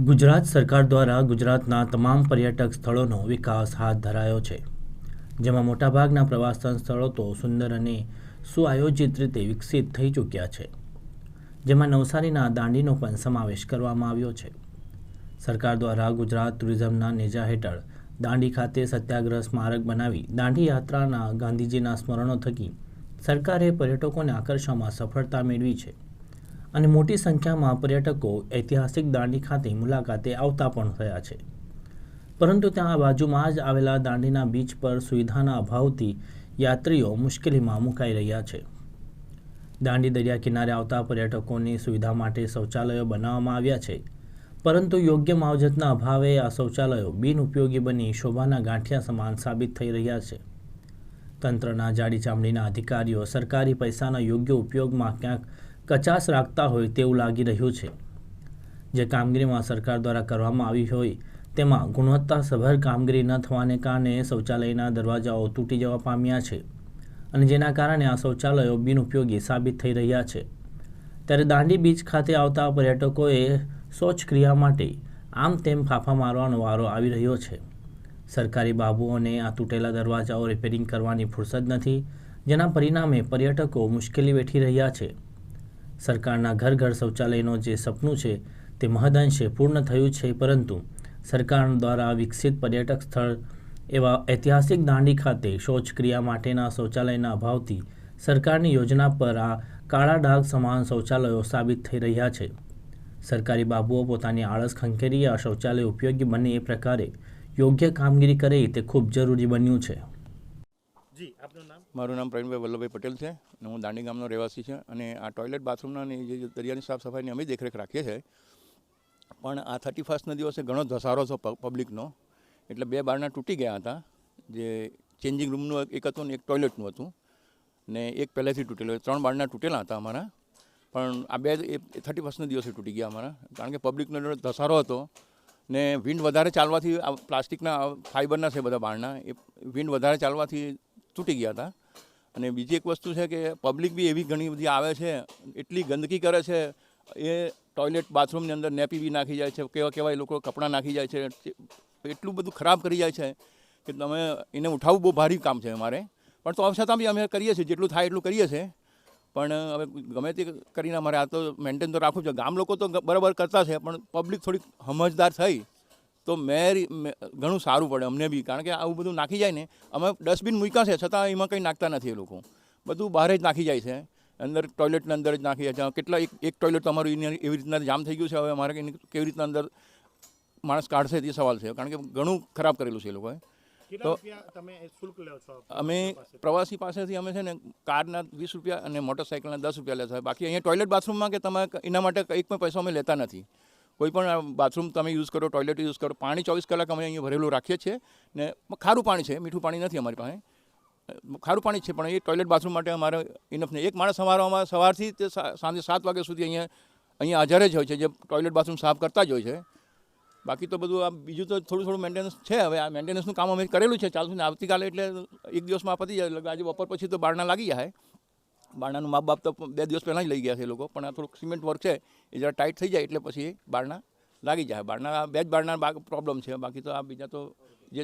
ગુજરાત સરકાર દ્વારા ગુજરાતના તમામ પર્યટક સ્થળોનો વિકાસ હાથ ધરાયો છે, જેમાં મોટાભાગના પ્રવાસન સ્થળો તો સુંદર અને સુઆયોજિત રીતે વિકસિત થઈ ચૂક્યા છે, જેમાં નવસારીના દાંડીનો પણ સમાવેશ કરવામાં આવ્યો છે. સરકાર દ્વારા ગુજરાત ટુરિઝમના નેજા હેઠળ દાંડી ખાતે સત્યાગ્રહ સ્મારક બનાવી દાંડી યાત્રાના ગાંધીજીના સ્મરણો થકી સરકારે પર્યટકોને આકર્ષવામાં સફળતા મેળવી છે. અને મોટી સંખ્યામાં પર્યટકો ઐતિહાસિક દાંડી ખાતે મુલાકાતે આવતા પણ થયા છે. પરંતુ ત્યાં બાજુમાં જ આવેલા દાંડીના બીચ પર સુવિધાના અભાવથી યાત્રીઓ મુશ્કેલીમાં મુકાઈ રહ્યા છે. દાંડી દરિયા કિનારે આવતા પર્યટકોની સુવિધા માટે શૌચાલયો બનાવવામાં આવ્યા છે. પરંતુ યોગ્ય માવજતના અભાવે આ શૌચાલયો બિનઉપયોગી બની શોભાના ગાંઠિયા સમાન સાબિત થઈ રહ્યા છે. તંત્રના જાડી ચામડીના અધિકારીઓ સરકારી પૈસાના યોગ્ય ઉપયોગમાં ક્યાંક કચાશ રાખતા હોય તેવું લાગી રહ્યું છે. જે કામગીરીમાં સરકાર દ્વારા કરવામાં આવી હોય, તેમાં ગુણવત્તાસભર કામગીરી ન થવાને કારણે શૌચાલયના દરવાજાઓ તૂટી જવા પામ્યા છે અને જેના કારણે આ શૌચાલયો બિનઉપયોગી સાબિત થઈ રહ્યા છે. ત્યારે દાંડી બીચ ખાતે આવતા પર્યટકોએ શૌચક્રિયા માટે આમ તેમ ફાંફા મારવાનો વારો આવી રહ્યો છે. સરકારી બાબુઓને આ તૂટેલા દરવાજાઓ રિપેરિંગ કરવાની ફુરસદ નથી, જેના પરિણામે પર્યટકો મુશ્કેલી વેઠી રહ્યા છે. સરકારના ઘર ઘર શૌચાલયનો જે સપનું છે તે મહદઅંશે પૂર્ણ થયું છે પરંતુ સરકાર દ્વારા વિકસિત પર્યટક સ્થળ એવા ઐતિહાસિક દાંડી ખાતે શૌચક્રિયા માટેના શૌચાલયના અભાવથી સરકારની યોજના પર આ કાળા ડાઘ સમાન શૌચાલયો સાબિત થઈ રહ્યા છે. સરકારી બાબુઓ પોતાની આળસ ખંખેરી આ શૌચાલય ઉપયોગી બને એ પ્રકારે યોગ્ય કામગીરી કરે તે ખૂબ જરૂરી બન્યું છે. જી, આપનું નામ? મારું નામ પ્રવીણભાઈ વલ્લભભાઈ પટેલ છે અને હું દાંડી ગામનો રહેવાસી છે અને આ ટોયલેટ બાથરૂમના અને જે દરિયાની સાફ સફાઈની અમે દેખરેખ રાખીએ છીએ. પણ આ થર્ટી ફર્સ્ટના દિવસે ઘણો ધસારો હતો પબ્લિકનો એટલે બે બારણા તૂટી ગયા હતા. જે ચેન્જિંગ રૂમનું એક હતું ને એક ટોયલેટનું હતું. ને એક પહેલેથી તૂટેલું ત્રણ બારણા તૂટેલા હતા અમારા. પણ આ બે થર્ટી ફર્સ્ટના દિવસે તૂટી ગયા અમારા. કારણ કે પબ્લિકનો ધસારો હતો. ને વિન્ડ વધારે ચાલવાથી આ પ્લાસ્ટિકના ફાઇબરના છે બધા બારણા. એ વિન્ડ વધારે ચાલવાથી તૂટી ગયા હતા. અને બીજી એક વસ્તુ છે કે પબ્લિક બી એવી ઘણી બધી આવે છે, એટલી ગંદકી કરે છે, એ ટોયલેટ બાથરૂમની અંદર નેપી બી નાખી જાય છે, કેવા કેવા એ લોકો કપડાં નાખી જાય છે એટલું બધું ખરાબ કરી જાય છે કે તમે એને ઉઠાવવું બહુ ભારી કામ છે અમારે. પણ તો છતાં બી અમે કરીએ છીએ, જેટલું થાય એટલું કરીએ છીએ. પણ હવે ગમે તે કરીને અમારે આ તો મેન્ટેન તો રાખવું છે. ગામ લોકો તો બરાબર કરતા છે, પણ પબ્લિક થોડીક સમજદાર થઈ. તો મેં ઘણું સારું પડે અમને બી. કારણ કે આવું બધું નાખી જાય ને અમે ડસ્ટબિન મૂક્યા છે છતાં એમાં કંઈ નાખતા નથી એ લોકો. બધું બહાર જ નાખી જાય છે. અંદર ટોયલેટની અંદર જ નાખી જાય છે. કેટલા એક એક ટોયલેટ તમારું એની એવી રીતના જામ થઈ ગયું છે. હવે અમારે કેવી રીતના અંદર માણસ કાઢશે તે સવાલ છે. કારણ કે ઘણું ખરાબ કરેલું છે એ લોકોએ. તો- તમે શુલ્ક લો છો અમે પ્રવાસી પાસેથી અમે છે ને કારના વીસ રૂપિયા અને મોટરસાઇકલના દસ રૂપિયા લેતા હોય. બાકી અહીંયા ટોયલેટ બાથરૂમમાં કે તમે એના માટે એક પણ પૈસા અમે લેતા નથી. કોઈ પણ બાથરૂમ તમે યુઝ કરો, ટોયલેટ યુઝ કરો, પાણી ચોવીસ કલાક અમે અહીંયા ભરેલું રાખીએ છીએ ને ખારું પાણી છે, મીઠું પાણી નથી અમારી પાસે. ખારું પાણી છે, પણ એ ટોયલેટ બાથરૂમ માટે અમારે ઇનફ નહીં. એક માણસ સવારમાં સવારથી તે સાંજે સાત વાગ્યા સુધી અહીંયા અહીંયા હાજર જ હોય છે, જે ટોયલેટ બાથરૂમ સાફ કરતા જ હોય છે. બાકી તો બધું આ બીજું તો થોડું થોડું મેન્ટેનન્સ છે હવે. આ મેન્ટેનન્સનું કામ અમે કરેલું છે, ચાલુ આવતીકાલે એટલે એક દિવસમાં પતી જાય આજે બપોર પછી તો બારણા લાગી જાય. બારણાનું મા બાપ તો બે દિવસ પહેલાં જ લઈ ગયા છે એ લોકો, પણ આ થોડુંક સિમેન્ટ વર્ક છે, એ જરા ટાઈટ થઈ જાય એટલે પછી બારણા લાગી જાય. બારણા, બે જ બારણા પ્રોબ્લેમ છે, બાકી તો આ બીજા તો